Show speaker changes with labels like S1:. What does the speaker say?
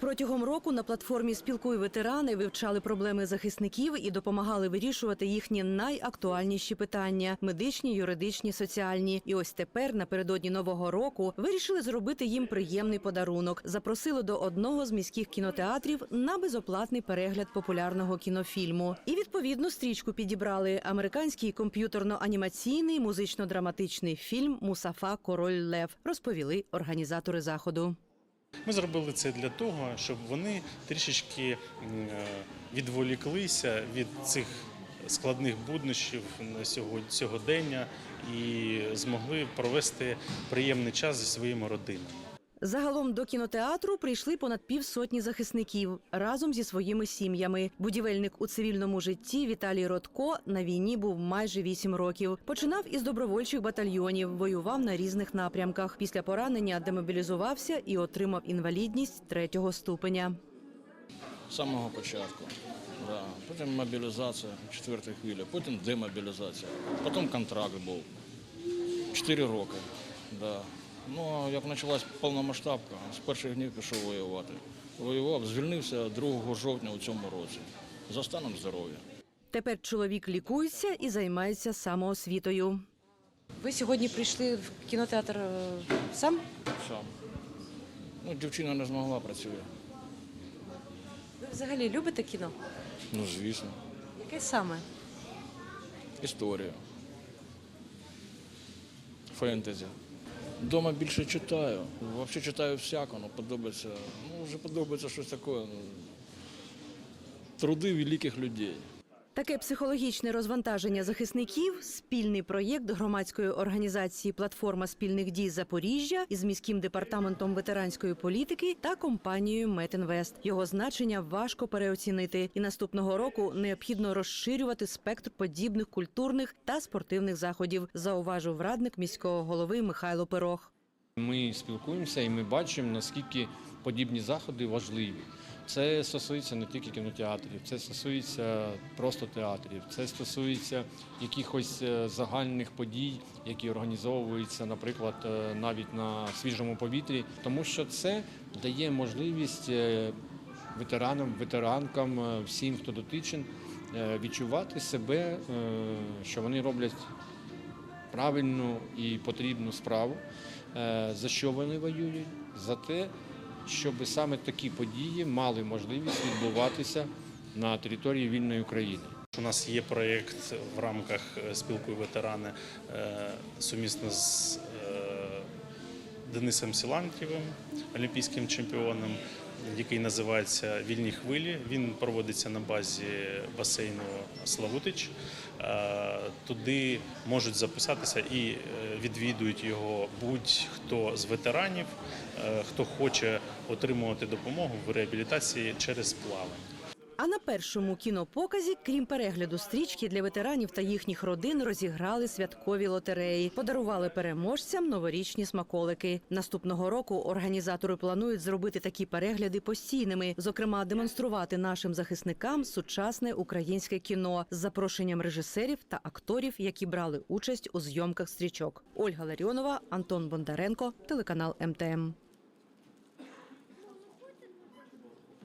S1: Протягом року на платформі Спілкуй ветерани вивчали проблеми захисників і допомагали вирішувати їхні найактуальніші питання медичні, юридичні, соціальні. І ось тепер, напередодні нового року, вирішили зробити їм приємний подарунок. Запросили до одного з міських кінотеатрів на безоплатний перегляд популярного кінофільму. І відповідну стрічку підібрали американський комп'ютерно-анімаційний музично-драматичний фільм Мусафа Король Лев. Розповіли організатори заходу.
S2: Ми зробили це для того, щоб вони трішечки е, відволіклися від цих складних буднощів сьогодення і змогли провести приємний час зі своїми родинами.
S1: Загалом до кінотеатру прийшли понад півсотні захисників разом зі своїми сім'ями. Будівельник у цивільному житті Віталій Ротко на війні був майже вісім років. Починав із добровольчих батальйонів, воював на різних напрямках. Після поранення демобілізувався і отримав інвалідність третього ступеня.
S3: Самого початку. Да. Потім мобілізація, четверта хвиля, потім демобілізація, потім контракт був. Чотири роки. Да. Ну, як почалась повномасштабка, з перших днів пішов воювати. Воював, звільнився 2 жовтня у цьому році. За станом здоров'я.
S1: Тепер чоловік лікується і займається самоосвітою.
S4: Ви сьогодні прийшли в кінотеатр е, сам?
S3: Сам. Ну, дівчина не змогла працює.
S4: Ви взагалі любите кіно?
S3: Ну, звісно.
S4: Яке саме?
S3: Історію. Фентезі. Дома більше читаю. Взагалі читаю всяко, ну подобається. Ну, вже подобається щось таке. Ну, труди великих людей.
S1: Таке психологічне розвантаження захисників спільний проєкт громадської організації Платформа спільних дій Запоріжжя із міським департаментом ветеранської політики та компанією Метінвест. Його значення важко переоцінити, і наступного року необхідно розширювати спектр подібних культурних та спортивних заходів, зауважив радник міського голови Михайло Пирог.
S5: Ми спілкуємося і ми бачимо, наскільки подібні заходи важливі. Це стосується не тільки кінотеатрів, це стосується просто театрів, це стосується якихось е, загальних подій, які організовуються, наприклад, е, навіть на свіжому повітрі, тому що це дає можливість е, ветеранам, ветеранкам, всім, хто дотичен, відчувати себе, що вони роблять правильну і потрібну справу, за що вони воюють, за те, щоб саме такі події мали можливість відбуватися на території вільної України.
S2: У нас є проєкт в рамках е, спілкою ветерани е, сумісно з е, Денисом Сілантьєвим, олімпійським чемпіоном, який називається Вільні хвилі. Він проводиться на базі басейну Славутич. Е, Туди можуть записатися і е, відвідують його будь-хто з ветеранів, е, хто хоче отримувати допомогу в реабілітації через плавання.
S1: А на першому кінопоказі, крім перегляду стрічки для ветеранів та їхніх родин, розіграли святкові лотереї, подарували переможцям новорічні смаколики. Наступного року організатори планують зробити такі перегляди постійними, зокрема, демонструвати нашим захисникам сучасне українське кіно з запрошенням режисерів та акторів, які брали участь у зйомках стрічок. Ольга Ларіонова, Антон Бондаренко, телеканал МТМ.